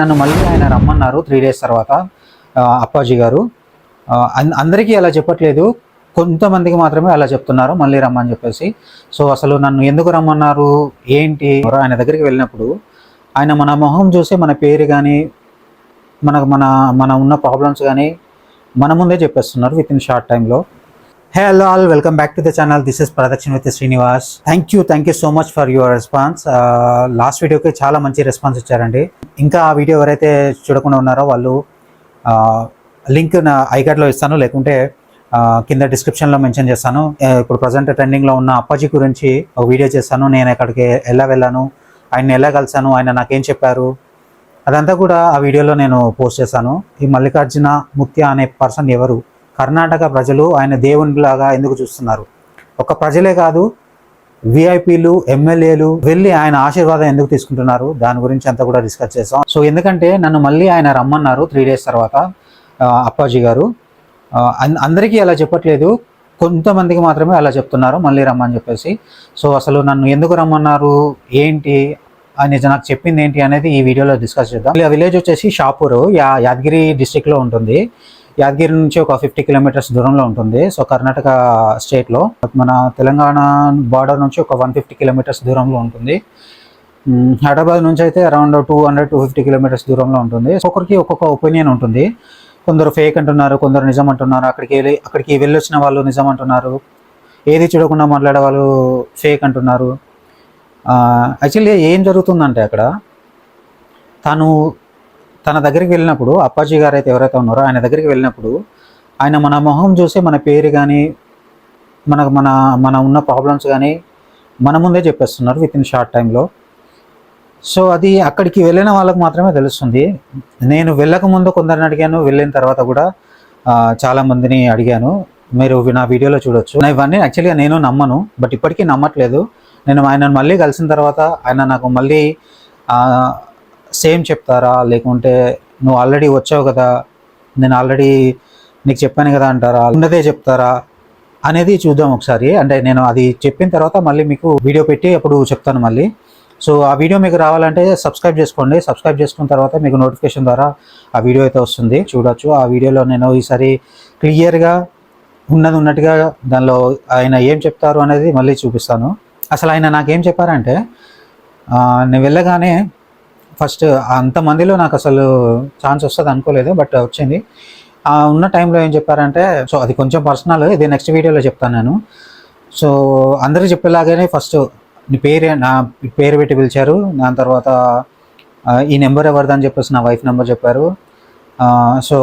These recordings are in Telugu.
నన్ను మళ్ళీ ఆయన రమ్మన్నారు త్రీ డేస్ తర్వాత అప్పాజీ గారు. అందరికీ అలా చెప్పట్లేదు. కొంతమందికి మాత్రమే అలా చెప్తున్నారు మళ్ళీ రమ్మని చెప్పేసి. సో అసలు నన్ను ఎందుకు రమ్మన్నారు? ఏంటి? ఆయన దగ్గరికి వెళ్ళినప్పుడు ఆయన మన మొహం చూసి మన పేరు కానీ మనకు మన మన ఉన్న ప్రాబ్లమ్స్ కానీ మన ముందే చెప్పేస్తున్నారు విత్ ఇన్ షార్ట్ టైంలో hey hello all welcome back to the channel this is Pradakshina with Srinivas thank you thank you so much for your response last వీడియోకి చాలా మంచి రెస్పాన్స్ ఇచ్చారండి. ఇంకా ఆ వీడియో ఎవరైతే చూడకుండా ఉన్నారో వాళ్ళు లింక్ నా ఐకార్డ్లో ఇస్తాను. లేకుంటే కింద డిస్క్రిప్షన్లో మెన్షన్ చేస్తాను. ఇప్పుడు ప్రజెంట్ ట్రెండింగ్లో ఉన్న అప్పాజీ గురించి ఒక వీడియో చేస్తాను. నేను ఎక్కడికి ఎలా వెళ్ళాను ఆయన ఎలా కలిసాను ఆయన నాకేం చెప్పారు అదంతా కూడా ఆ వీడియోలో నేను పోస్ట్ చేశాను ఈ మల్లికార్జున ముత్య అనే పర్సన్ ఎవరు కర్ణాటక ప్రజలు ఆయన దేవునిలాగా ఎందుకు చూస్తున్నారు? ఒక ప్రజలే కాదు విఐపీలు ఎమ్మెల్యేలు వెళ్ళి ఆయన ఆశీర్వాదం ఎందుకు తీసుకుంటున్నారు? దాని గురించి అంతా కూడా డిస్కస్ చేసాం సో ఎందుకంటే నన్ను మళ్ళీ ఆయన రమ్మన్నారు త్రీ డేస్ తర్వాత అప్పాజీ గారు. అందరికీ అలా చెప్పట్లేదు. కొంతమందికి మాత్రమే అలా చెప్తున్నారు మళ్ళీ రమ్మని చెప్పేసి. సో అసలు నన్ను ఎందుకు రమ్మన్నారు? ఏంటి? అని నాకు చెప్పింది ఏంటి అనేది ఈ వీడియోలో డిస్కస్ చేద్దాం. ఆ విలేజ్ వచ్చేసి షాపూరు యా యాదగిరి డిస్టిక్లో ఉంటుంది. యాదగిరి నుంచి ఒక ఫిఫ్టీ కిలోమీటర్స్ దూరంలో ఉంటుంది. సో కర్ణాటక స్టేట్లో మన తెలంగాణ బార్డర్ నుంచి ఒక వన్ ఫిఫ్టీ కిలోమీటర్స్ దూరంలో ఉంటుంది. హైదరాబాద్ నుంచి అయితే around two hundred two fifty kilometres దూరంలో ఉంటుంది. సో ఒక్కొక్కరికి ఒక్కొక్క ఒపీనియన్ ఉంటుంది. కొందరు ఫేక్ అంటున్నారు కొందరు నిజం అంటున్నారు అక్కడికి వెళ్ళి అక్కడికి వెళ్ళొచ్చిన వాళ్ళు నిజం అంటున్నారు ఏది చూడకుండా మాట్లాడే వాళ్ళు ఫేక్ అంటున్నారు. యాక్చువల్లీ ఏం జరుగుతుందంటే అక్కడ తను తన దగ్గరికి వెళ్ళినప్పుడు అప్పాజీ గారు అయితే ఎవరైతే ఉన్నారో ఆయన దగ్గరికి వెళ్ళినప్పుడు ఆయన మన మొహం చూసి మన పేరు కానీ మనకు మన మన ఉన్న ప్రాబ్లమ్స్ కానీ మన ముందే చెప్పేస్తున్నారు విత్ ఇన్ షార్ట్ టైంలో సో అది అక్కడికి వెళ్ళిన వాళ్ళకు మాత్రమే తెలుస్తుంది. నేను వెళ్ళకముందు కొందరిని అడిగాను వెళ్ళిన తర్వాత కూడా చాలామందిని చాలా మందిని అడిగాను. మీరు నా వీడియోలో చూడొచ్చు. నా ఇవన్నీ యాక్చువల్గా నేను నమ్మను బట్ ఇప్పటికీ నమ్మట్లేదు. నేను ఆయనను మళ్ళీ కలిసిన తర్వాత ఆయన నాకు మళ్ళీ సేమ్ చెప్తారా? లేకుంటే నువ్వు ఆల్రెడీ వచ్చావు కదా నేను ఆల్రెడీ నీకు చెప్పాను కదా అంటారా? ఉన్నదే చెప్తారా? అనేది చూద్దాం ఒకసారి. అంటే నేను అది చెప్పిన తర్వాత మళ్ళీ మీకు వీడియో పెట్టి అప్పుడు చెప్తాను మళ్ళీ. సో ఆ వీడియో మీకు రావాలంటే సబ్స్క్రైబ్ చేసుకోండి. సబ్స్క్రైబ్ చేసుకున్న తర్వాత మీకు నోటిఫికేషన్ ద్వారా ఆ వీడియో అయితే వస్తుంది. చూడొచ్చు. ఆ వీడియోలో నేను ఈసారి క్లియర్గా ఉన్నది ఉన్నట్టుగా దానిలో ఆయన ఏం చెప్తారు అనేది మళ్ళీ చూపిస్తాను. అసలు ఆయన నాకేం చెప్పారంటే నేను వెళ్ళగానే ఫస్ట్ అంతమందిలో నాకు అసలు ఛాన్స్ వస్తుంది అనుకోలేదు బట్ వచ్చింది. ఉన్న టైంలో ఏం చెప్పారంటే సో అది కొంచెం పర్సనల్ ఇది నెక్స్ట్ వీడియోలో చెప్తాను నేను. సో అందరూ చెప్పేలాగానే ఫస్ట్ నీ పేరు నా పేరు పెట్టి పిలిచారు. దాని తర్వాత ఈ నెంబర్ ఎవరిదని చెప్పేసి నా వైఫ్ నెంబర్ చెప్పారు. సో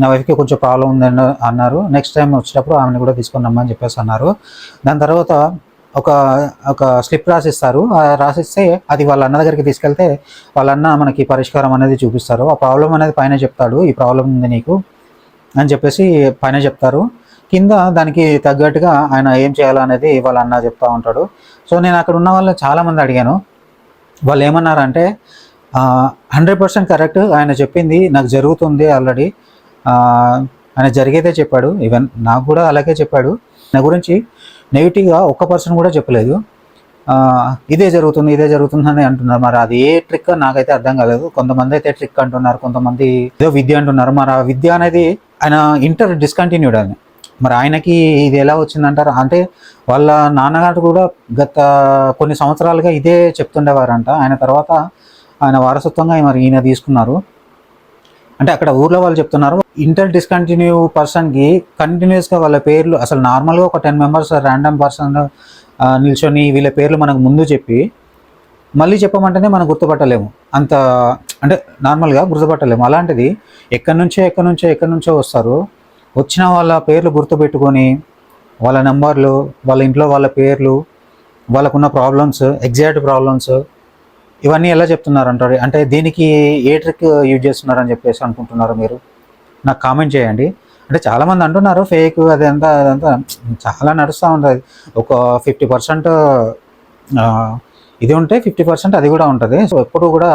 నా వైఫ్కి కొంచెం ప్రాబ్లం ఉందని అన్నారు. నెక్స్ట్ టైం వచ్చేటప్పుడు ఆమెను కూడా తీసుకుని రమ్మని చెప్పేసి అన్నారు. దాని తర్వాత ఒక ఒక స్లిప్ రాసిస్తారు. ఆ రాసిస్తే అది వాళ్ళ అన్న దగ్గరికి తీసుకెళ్తే వాళ్ళ అన్న మనకి పరిష్కారం అనేది చూపిస్తారు. ఆ ప్రాబ్లం అనేది పైన చెప్తాడు. ఈ ప్రాబ్లం ఉంది నీకు అని చెప్పేసి పైన చెప్తారు. కింద దానికి తగ్గట్టుగా ఆయన ఏం చేయాలనేది వాళ్ళ అన్న చెప్తా ఉంటాడు. సో నేను అక్కడ ఉన్న వాళ్ళు చాలామంది అడిగాను. వాళ్ళు ఏమన్నారంటే హండ్రెడ్ పర్సెంట్ కరెక్ట్ ఆయన చెప్పింది. నాకు జరుగుతుంది ఆల్రెడీ ఆయన జరిగేదే చెప్పాడు. ఈవెన్ నాకు కూడా అలాగే చెప్పాడు. నా గురించి నెగిటివ్గా ఒక్క పర్సన్ కూడా చెప్పలేదు. ఇదే జరుగుతుంది ఇదే జరుగుతుంది అని అంటున్నారు. మరి అది ఏ ట్రిక్ నాకైతే అర్థం కాలేదు. కొంతమంది అయితే ట్రిక్ అంటున్నారు కొంతమంది ఏదో విద్య అంటున్నారు. మరి ఆ విద్య అనేది ఆయన ఇంటర్ డిస్కంటిన్యూడ్ అని మరి ఆయనకి ఇది ఎలా వచ్చిందంటారు? అంటే వాళ్ళ నాన్నగారు కూడా గత కొన్ని సంవత్సరాలుగా ఇదే చెప్తుండేవారంట. ఆయన తర్వాత ఆయన వారసత్వంగా మరి ఈయన తీసుకున్నారు. అంటే అక్కడ ఊర్లో వాళ్ళు చెప్తున్నారు ఇంటర్ డిస్కంటిన్యూ పర్సన్కి కంటిన్యూస్గా వాళ్ళ పేర్లు అసలు నార్మల్గా ఒక టెన్ మెంబర్స్ ర్యాండమ్ పర్సన్ నిల్చొని వీళ్ళ పేర్లు మనకు ముందు చెప్పి మళ్ళీ చెప్పమంటేనే మనం గుర్తుపట్టలేము. అంత అంటే నార్మల్గా గుర్తుపట్టలేము. అలాంటిది ఎక్కడి నుంచో ఎక్కడి నుంచో ఎక్కడి నుంచో వస్తారు వచ్చిన వాళ్ళ పేర్లు గుర్తుపెట్టుకొని వాళ్ళ నెంబర్లు వాళ్ళ ఇంట్లో వాళ్ళ పేర్లు వాళ్ళకున్న ప్రాబ్లమ్స్ ఎగ్జాక్ట్ ప్రాబ్లమ్స్ ఇవన్నీ ఎలా చెప్తున్నారు అంటారు అంటే దీనికి ఏ ట్రిక్ యూజ్ చేస్తున్నారని చెప్పేసి అనుకుంటున్నారు మీరు? నాకు కామెంట్ చేయండి. అంటే చాలామంది అంటున్నారు ఫేక్ అదంతా అదంతా. చాలా నడుస్తూ ఉంటుంది. ఒక ఫిఫ్టీ పర్సెంట్ ఇది ఉంటే ఫిఫ్టీ పర్సెంట్ అది కూడా ఉంటుంది. సో ఎప్పుడు కూడా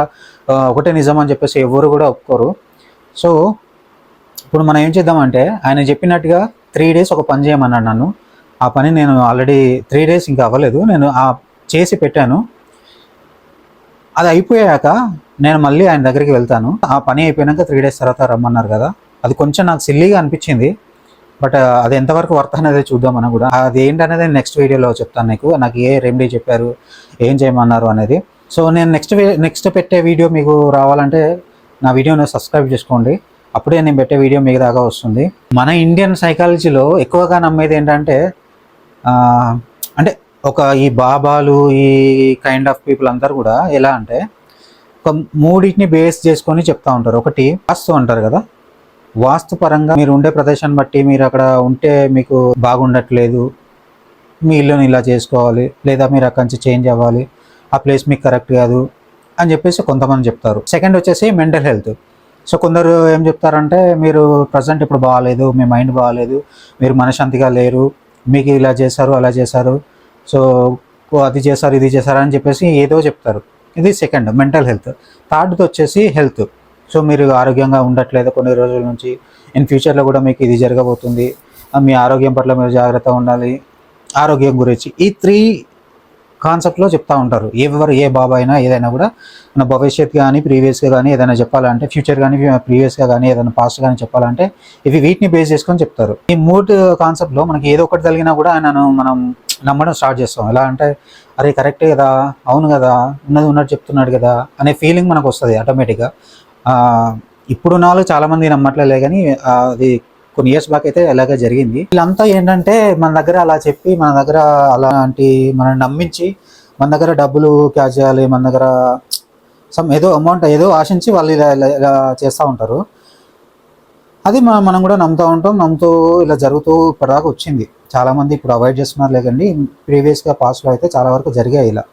ఒకటే నిజం అని చెప్పేసి ఎవరు కూడా ఒప్పుకోరు. సో ఇప్పుడు మనం ఏం చేద్దామంటే ఆయన చెప్పినట్టుగా త్రీ డేస్ ఒక పని చేయమన్నాడు నన్ను. ఆ పని నేను ఆల్రెడీ త్రీ డేస్ ఇంకా అవ్వలేదు. నేను ఆ చేసి పెట్టాను. అది అయిపోయాక నేను మళ్ళీ ఆయన దగ్గరికి వెళ్తాను. ఆ పని అయిపోయాక త్రీ డేస్ తర్వాత రమ్మన్నారు కదా. అది కొంచెం నాకు సిల్లీగా అనిపించింది. బట్ అది ఎంతవరకు వర్త్ అనేది చూద్దామని కూడా. అది ఏంటనేది నెక్స్ట్ వీడియోలో చెప్తాను నీకు. నాకు ఏ రెమెడీ చెప్పారు ఏం చేయమన్నారు అనేది. సో నేను నెక్స్ట్ నెక్స్ట్ పెట్టే వీడియో మీకు రావాలంటే నా వీడియోని సబ్స్క్రైబ్ చేసుకోండి. అప్పుడే నేను పెట్టే వీడియో మీకు దాకా వస్తుంది. మన ఇండియన్ సైకాలజీలో ఎక్కువగా నమ్మేది ఏంటంటే అంటే ఒక ఈ బాబాలు ఈ కైండ్ ఆఫ్ పీపుల్ అందరు కూడా ఎలా అంటే ఒక మూడింటిని బేస్ చేసుకొని చెప్తా ఉంటారు. ఒకటి వాస్తు అంటారు కదా. వాస్తు పరంగా మీరు ఉండే ప్రదేశాన్ని బట్టి మీరు అక్కడ ఉంటే మీకు బాగుండట్లేదు. మీ ఇల్లుని ఇలా చేసుకోవాలి లేదా మీరు అక్కడి నుంచి చేంజ్ అవ్వాలి ఆ ప్లేస్ మీకు కరెక్ట్ కాదు అని చెప్పేసి కొంతమంది చెప్తారు. సెకండ్ వచ్చేసి మెంటల్ హెల్త్ సో కొందరు ఏం చెప్తారంటే మీరు ప్రజెంట్ ఇప్పుడు బాగాలేదు మీ మైండ్ బాగాలేదు మీరు మనశాంతిగా లేరు మీకు ఇలా చేశారు అలా చేశారు సో అది చేశారు ఇది చేశారు అని చెప్పేసి ఏదో చెప్తారు. ఇది సెకండ్ మెంటల్ హెల్త్ థర్డ్ది వచ్చేసి హెల్త్ సో మీరు ఆరోగ్యంగా ఉండట్లేదు కొన్ని రోజుల నుంచి. ఇన్ ఫ్యూచర్లో కూడా మీకు ఇది జరగబోతుంది. మీ ఆరోగ్యం పట్ల మీరు జాగ్రత్తగా ఉండాలి. ఆరోగ్యం గురించి ఈ త్రీ కాన్సెప్ట్లో చెప్తా ఉంటారు. ఎవరు ఏ బాబా అయినా ఏదైనా కూడా. మన భవిష్యత్ కానీ ప్రీవియస్గా కానీ ఏదైనా చెప్పాలంటే ఫ్యూచర్ కానీ ప్రీవియస్గా కానీ ఏదైనా పాస్ట్ కానీ చెప్పాలంటే ఇవి వీటిని బేస్ చేసుకొని చెప్తారు. ఈ మూడు కాన్సెప్ట్లో మనకి ఏదో ఒకటి కలిగినా కూడా ఆయనను మనం నమ్మడం స్టార్ట్ చేస్తాం. ఎలా అంటే అరే కరెక్టే కదా అవును కదా ఉన్నది ఉన్నట్టు చెప్తున్నాడు కదా అనే ఫీలింగ్ మనకు వస్తుంది ఆటోమేటిక్గా ఇప్పుడు నాలుగు చాలామంది నమ్మట్లే కానీ అది కొన్ని ఇయర్స్ బ్యాక్ అయితే అలాగే జరిగింది. వీళ్ళంతా ఏంటంటే మన దగ్గర అలా చెప్పి మన దగ్గర అలాంటి మనం నమ్మించి మన దగ్గర డబ్బులు క్యాచ్ చేయాలి మన దగ్గర సమ్ ఏదో అమౌంట్ ఏదో ఆశించి వాళ్ళు ఇలా ఇలా ఇలా చేస్తూ ఉంటారు. అది మనం మనం కూడా నమ్ముతూ ఉంటాం నమ్ముతూ ఇలా జరుగుతూ ఇప్పటిదాకా వచ్చింది. చాలామంది ఇప్పుడు అవాయిడ్ చేస్తున్నారు లేకండి ప్రీవియస్గా పాస్ట్లో అయితే చాలా వరకు జరిగాయి ఇలా.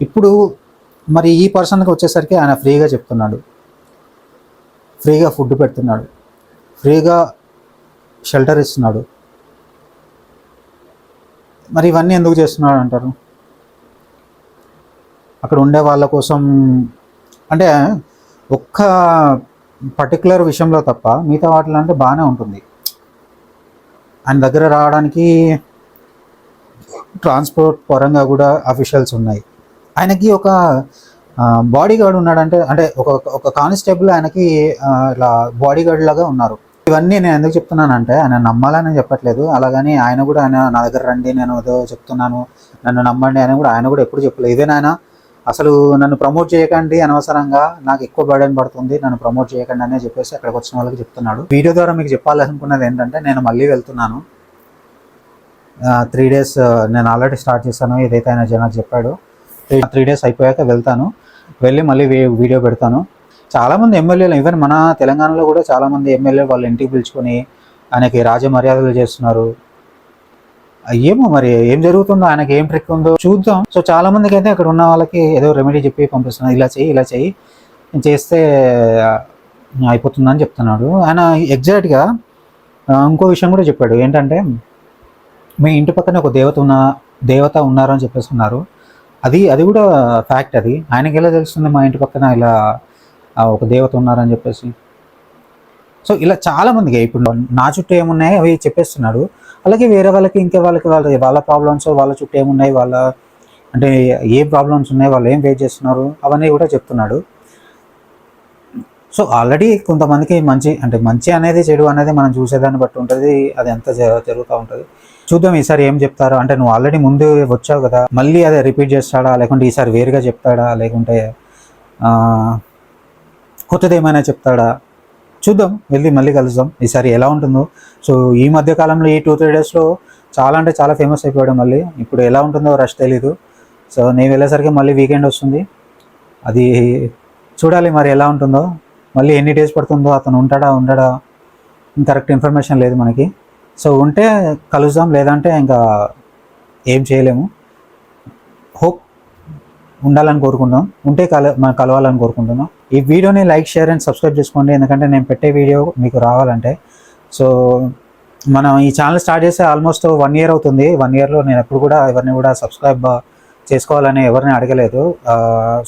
ఇప్పుడు మరి ఈ పర్సన్కి వచ్చేసరికి ఆయన ఫ్రీగా చెప్తున్నాడు. ఫ్రీగా ఫుడ్ పెడుతున్నాడు. ఫ్రీగా షెల్టర్ ఇస్తున్నాడు. మరి ఇవన్నీ ఎందుకు చేస్తున్నాడు అంటారు? అక్కడ ఉండే వాళ్ళ కోసం అంటే ఒక్క పర్టికులర్ విషయంలో తప్ప మిగతా వాటిలో అంటే బాగానే ఉంటుంది. ఆయన దగ్గర రావడానికి ట్రాన్స్పోర్ట్ పరంగా కూడా అఫీషియల్స్ ఉన్నాయి. ఆయనకి ఒక బాడీ గార్డ్ ఉన్నాడంటే అంటే ఒక ఒక కానిస్టేబుల్ ఆయనకి ఇలా బాడీ గార్డ్ లాగా ఉన్నారు. ఇవన్నీ నేను ఎందుకు చెప్తున్నానంటే ఆయన నమ్మాలని చెప్పట్లేదు. అలాగని ఆయన కూడా ఆయన నా దగ్గర రండి నేను ఏదో చెప్తున్నాను. నన్ను నమ్మండి అని కూడా ఆయన కూడా ఎప్పుడు చెప్పలేదు. ఇదే నాయన అసలు నన్ను ప్రమోట్ చేయకండి అనవసరంగా నాకు ఎక్కువ బర్డెన్ పడుతుంది నన్ను ప్రమోట్ చేయకండి అనే చెప్పేసి అక్కడికి వచ్చిన వాళ్ళకి చెప్తున్నాడు. వీడియో ద్వారా మీకు చెప్పాలనుకున్నది ఏంటంటే నేను మళ్ళీ వెళ్తున్నాను. త్రీ డేస్ నేను ఆల్రెడీ స్టార్ట్ చేశాను ఏదైతే ఆయన జనాలు చెప్పాడు. త్రీ డేస్ అయిపోయాక వెళ్తాను. వెళ్ళి మళ్ళీ వీడియో పెడతాను. చాలామంది ఎమ్మెల్యేలు ఈవెన్ మన తెలంగాణలో కూడా చాలామంది ఎమ్మెల్యే వాళ్ళ ఇంటికి పిలుచుకొని ఆయనకి రాజమర్యాదలు చేస్తున్నారు. ఏమో మరి ఏం జరుగుతుందో ఆయనకి ఏం ట్రిక్ ఉందో చూద్దాం. సో చాలా మందికి అయితే అక్కడ ఉన్న వాళ్ళకి ఏదో రెమెడీ చెప్పి పంపిస్తున్నాను ఇలా చెయ్యి ఇలా చెయ్యి చేస్తే అయిపోతుందని చెప్తున్నాడు. ఆయన ఎగ్జాక్ట్గా ఇంకో విషయం కూడా చెప్పాడు. ఏంటంటే మీ ఇంటి పక్కన ఒక దేవత ఉన్న దేవత ఉన్నారు అని చెప్పేసి ఉన్నారు అది అది కూడా ఫ్యాక్ట్ అది. ఆయనకి ఎలా తెలుస్తుంది మా ఇంటి పక్కన ఇలా ఒక దేవత ఉన్నారని చెప్పేసి? సో ఇలా చాలా మందికి ఇప్పుడు నా చుట్టూ ఏమున్నాయి అవి చెప్పేస్తున్నాడు. అలాగే వేరే వాళ్ళకి ఇంకా వాళ్ళకి వాళ్ళ వాళ్ళ ప్రాబ్లమ్స్ వాళ్ళ చుట్టూ ఏమున్నాయి వాళ్ళ అంటే ఏ ప్రాబ్లమ్స్ ఉన్నాయి వాళ్ళు ఏం ఫేస్ చేస్తున్నారు అవన్నీ కూడా చెప్తున్నాడు. సో ఆల్రెడీ కొంతమందికి మంచి అంటే మంచి అనేది చెడు అనేది మనం చూసేదాన్ని బట్టి ఉంటుంది. అది ఎంత జ- జరుగుతూ ఉంటుంది. చూద్దాం ఈసారి ఏం చెప్తారో. అంటే నువ్వు ఆల్రెడీ ముందు వచ్చావు కదా మళ్ళీ అదే రిపీట్ చేస్తాడా లేకుంటే ఈసారి వేరుగా చెప్తాడా లేకుంటే కొత్తది ఏమైనా చెప్తాడా? చూద్దాం వెళ్ళి మళ్ళీ కలుద్దాం. ఈసారి ఎలా ఉంటుందో. సో ఈ మధ్య కాలంలో ఈ టూ త్రీ డేస్లో చాలా అంటే చాలా ఫేమస్ అయిపోయాడు మళ్ళీ. ఇప్పుడు ఎలా ఉంటుందో రష్ తెలీదు. సో నేను వెళ్ళేసరికి మళ్ళీ వీకెండ్ వస్తుంది. అది చూడాలి మరి ఎలా ఉంటుందో. మళ్ళీ ఎన్ని డేస్ పడుతుందో అతను ఉంటాడా ఉండడా కరెక్ట్ ఇన్ఫర్మేషన్ లేదు మనకి. సో ఉంటే కలుద్దాం లేదంటే ఇంకా ఏం చేయలేము. హోప్ ఉండాలని కోరుకుంటున్నాం. ఉంటే కల మనం కలవాలని కోరుకుంటున్నాం. ఈ వీడియోని లైక్ షేర్ అండ్ సబ్స్క్రైబ్ చేసుకోండి. ఎందుకంటే నేను పెట్టే వీడియో మీకు రావాలంటే. సో మనం ఈ ఛానల్ స్టార్ట్ చేస్తే ఆల్మోస్ట్ వన్ ఇయర్ అవుతుంది. వన్ ఇయర్లో నేను ఎప్పుడు కూడా ఎవరిని కూడా సబ్స్క్రైబ్ చేసుకోవాలని ఎవరిని అడగలేదు.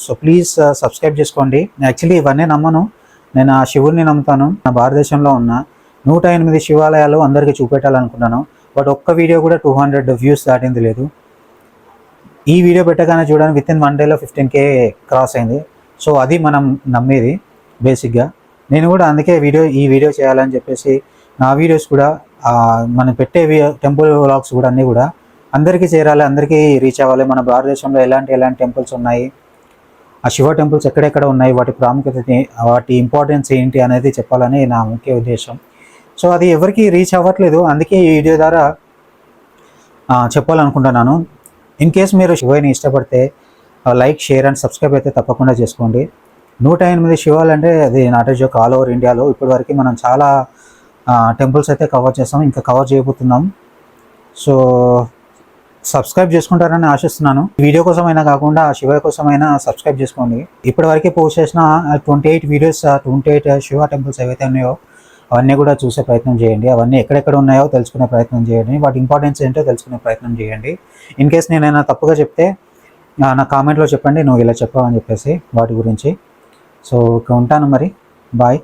సో ప్లీజ్ సబ్స్క్రైబ్ చేసుకోండి. యాక్చువల్లీ ఇవన్నీ నమ్మను. నేను ఆ శివుడిని నమ్ముతాను. నా భారతదేశంలో ఉన్న నూట ఎనిమిది శివాలయాలు అందరికీ చూపెట్టాలనుకున్నాను. బట్ ఒక్క వీడియో కూడా టూ హండ్రెడ్ వ్యూస్ దాటింది లేదు. ఈ వీడియో పెట్టగానే చూడండి విత్ ఇన్ వన్ డేలో ఫిఫ్టీన్ కే క్రాస్ అయింది. సో అది మనం నమ్మేది బేసిక్గా. నేను కూడా అందుకే వీడియో ఈ వీడియో చేయాలని చెప్పేసి నా వీడియోస్ కూడా మనం పెట్టే టెంపుల్ వ్లాగ్స్ కూడా అన్నీ కూడా అందరికీ చేరాలి అందరికీ రీచ్ అవ్వాలి. మన భారతదేశంలో ఎలాంటి ఎలాంటి టెంపుల్స్ ఉన్నాయి? ఆ శివ టెంపుల్స్ ఎక్కడెక్కడ ఉన్నాయి? వాటి ప్రాముఖ్యత వాటి ఇంపార్టెన్స్ ఏంటి అనేది చెప్పాలని నా ముఖ్య ఉద్దేశం. సో అది ఎవరికి రీచ్ అవ్వట్లేదు. అందుకే ఈ వీడియో ద్వారా చెప్పాలనుకుంటున్నాను. ఇన్ కేస్ మీరు శివని ఇష్టపడితే లైక్ షేర్ అండ్ సబ్స్క్రైబ్ అయితే తప్పకుండా చేసుకోండి. నూట ఎనిమిది శివాలు అంటే అది నాట్ జోక్ ఆల్ ఓవర్ ఇండియాలో ఇప్పటివరకు మనం చాలా టెంపుల్స్ అయితే కవర్ చేస్తాం ఇంకా కవర్ చేయబోతున్నాం. సో సబ్స్క్రైబ్ చేసుకుంటారని ఆశిస్తున్నాను. వీడియో కోసమైనా కాకుండా ఆ శివ కోసమైనా సబ్స్క్రైబ్ చేసుకోండి. ఇప్పటివరకు పోస్ట్ చేసిన twenty eight videos twenty eight Shiva temples ఏవైతే ఉన్నాయో అవన్నీ కూడా చూసే ప్రయత్నం చేయండి. అవన్నీ ఎక్కడెక్కడ ఉన్నాయో తెలుసుకునే ప్రయత్నం చేయండి. వాటి ఇంపార్టెన్స్ ఏంటో తెలుసుకునే ప్రయత్నం చేయండి. ఇన్ కేస్ నేనైనా తప్పుగా చెప్తే నా కామెంట్లో చెప్పండి నువ్వు ఇలా చెప్పావని చెప్పేసి వాటి గురించి. సో ఓకే ఉంటాను మరి. బాయ్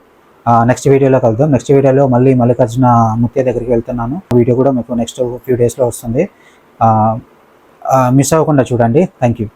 నెక్స్ట్ వీడియోలో కలుద్దాం. నెక్స్ట్ వీడియోలో మళ్ళీ మల్లికార్జున ముత్య దగ్గరికి వెళ్తున్నాను. వీడియో కూడా మీకు నెక్స్ట్ ఫ్యూ డేస్లో వస్తుంది. మిస్ అవ్వకుండా చూడండి. Thank you